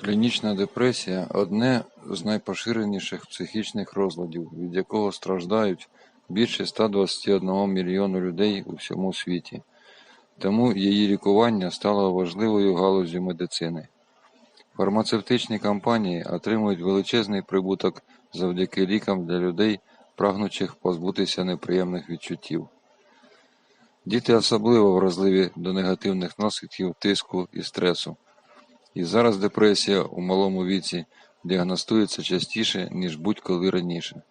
Клінічна депресія – одне з найпоширеніших психічних розладів, від якого страждають більше 121 мільйону людей у всьому світі. Тому її лікування стало важливою галуззю медицини. Фармацевтичні компанії отримують величезний прибуток завдяки лікам для людей, прагнучих позбутися неприємних відчуттів. Діти особливо вразливі до негативних наслідків тиску і стресу. І зараз депресія у малому віці діагностується частіше, ніж будь-коли раніше.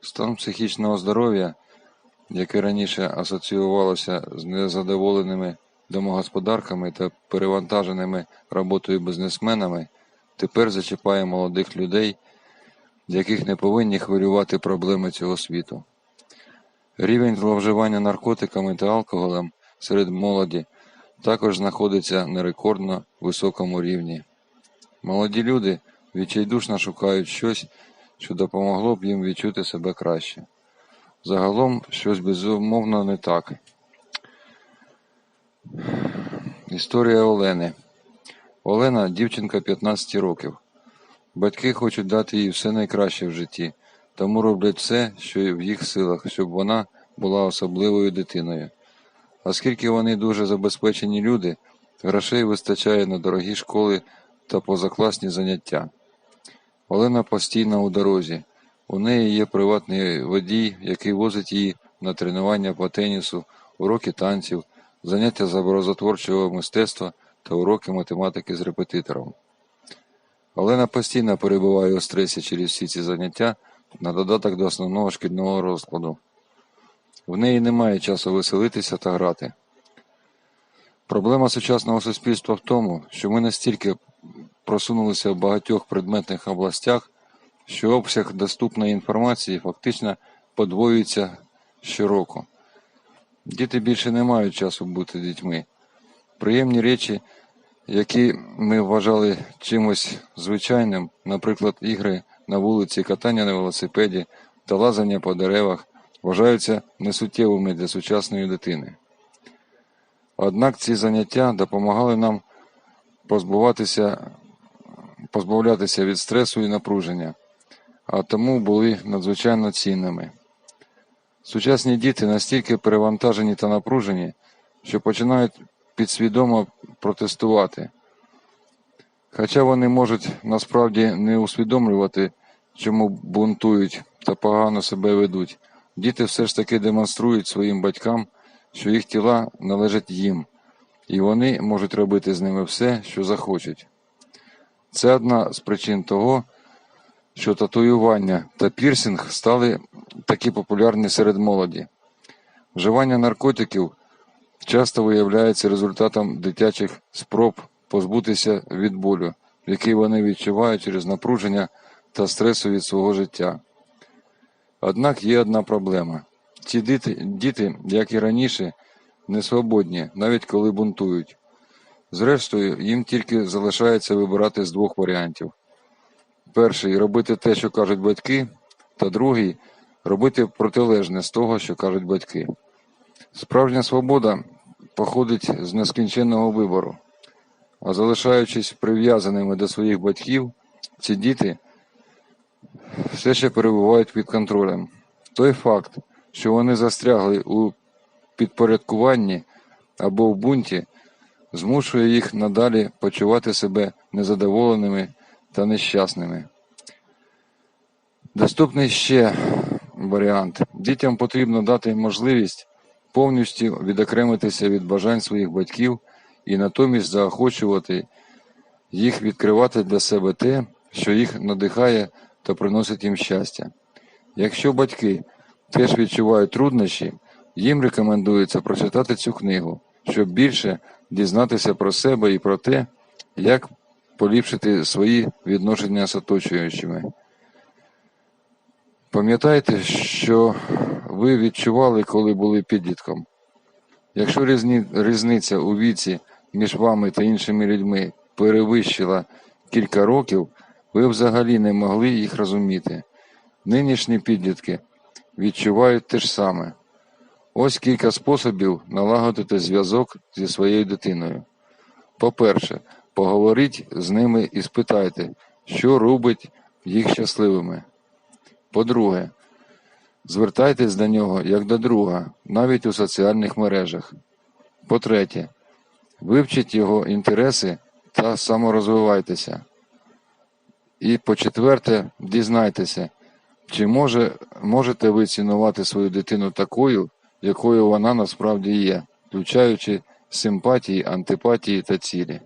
Стан психічного здоров'я, яке раніше асоціювалося з незадоволеними домогосподарками та перевантаженими роботою бізнесменами, тепер зачіпає молодих людей, яких не повинні хвилювати проблеми цього світу. Рівень зловживання наркотиками та алкоголем серед молоді також знаходиться на рекордно високому рівні. Молоді люди відчайдушно шукають щось, що допомогло б їм відчути себе краще. Загалом щось безумовно не так. Історія Олени. Олена дівчинка 15 років. Батьки хочуть дати їй все найкраще в житті, тому роблять все, що в їх силах, щоб вона була особливою дитиною. Оскільки вони дуже забезпечені люди, грошей вистачає на дорогі школи та позакласні заняття. Олена постійно у дорозі. У неї є приватний водій, який возить її на тренування по тенісу, уроки танців, заняття з образотворчого мистецтва та уроки математики з репетитором. Олена постійно перебуває у стресі через всі ці заняття на додаток до основного шкільного розкладу. В неї немає часу веселитися та грати. Проблема сучасного суспільства в тому, що ми настільки просунулися в багатьох предметних областях, що обсяг доступної інформації фактично подвоюється щороку. Діти більше не мають часу бути дітьми. Приємні речі, які ми вважали чимось звичайним, наприклад, ігри на вулиці, катання на велосипеді та лазання по деревах, вважаються несуттєвими для сучасної дитини. Однак ці заняття допомагали нам позбуватися, позбавлятися від стресу і напруження, а тому були надзвичайно цінними. Сучасні діти настільки перевантажені та напружені, що починають підсвідомо протестувати. Хоча вони можуть насправді не усвідомлювати, чому бунтують та погано себе ведуть, діти все ж таки демонструють своїм батькам, що їх тіла належать їм, і вони можуть робити з ними все, що захочуть. Це одна з причин того, що татуювання та пірсинг стали такі популярні серед молоді. Вживання наркотиків часто виявляється результатом дитячих спроб позбутися від болю, який вони відчувають через напруження та стресу від свого життя. Однак є одна проблема: ці діти, як і раніше, не свободні, навіть коли бунтують. Зрештою, їм тільки залишається вибирати з двох варіантів: перший робити те, що кажуть батьки, та другий робити протилежне з того, що кажуть батьки. Справжня свобода походить з нескінченного вибору, а залишаючись прив'язаними до своїх батьків, ці діти все ще перебувають під контролем. Той факт, що вони застрягли у підпорядкуванні або в бунті, змушує їх надалі почувати себе незадоволеними та нещасними. Доступний ще варіант. Дітям потрібно дати можливість повністю відокремитися від бажань своїх батьків і натомість заохочувати їх відкривати для себе те, що їх надихає та приносить їм щастя. Якщо батьки теж відчувають труднощі, їм рекомендується прочитати цю книгу, щоб більше дізнатися про себе і про те, як поліпшити свої відношення з оточуючими. Пам'ятайте, що ви відчували, коли були підлітком. Якщо різні, різниця у віці між вами та іншими людьми перевищила кілька років, ви взагалі не могли їх розуміти. Нинішні підлітки відчувають те ж саме. Ось кілька способів налагодити зв'язок зі своєю дитиною. По-перше, Поговоріть з ними і спитайте, що робить їх щасливими. По-друге, звертайтесь до нього як до друга, навіть у соціальних мережах. По-третє, вивчіть його інтереси та саморозвивайтеся. І по-четверте, дізнайтеся, чи може, можете ви цінувати свою дитину такою, якою вона насправді є, включаючи симпатії, антипатії та цілі.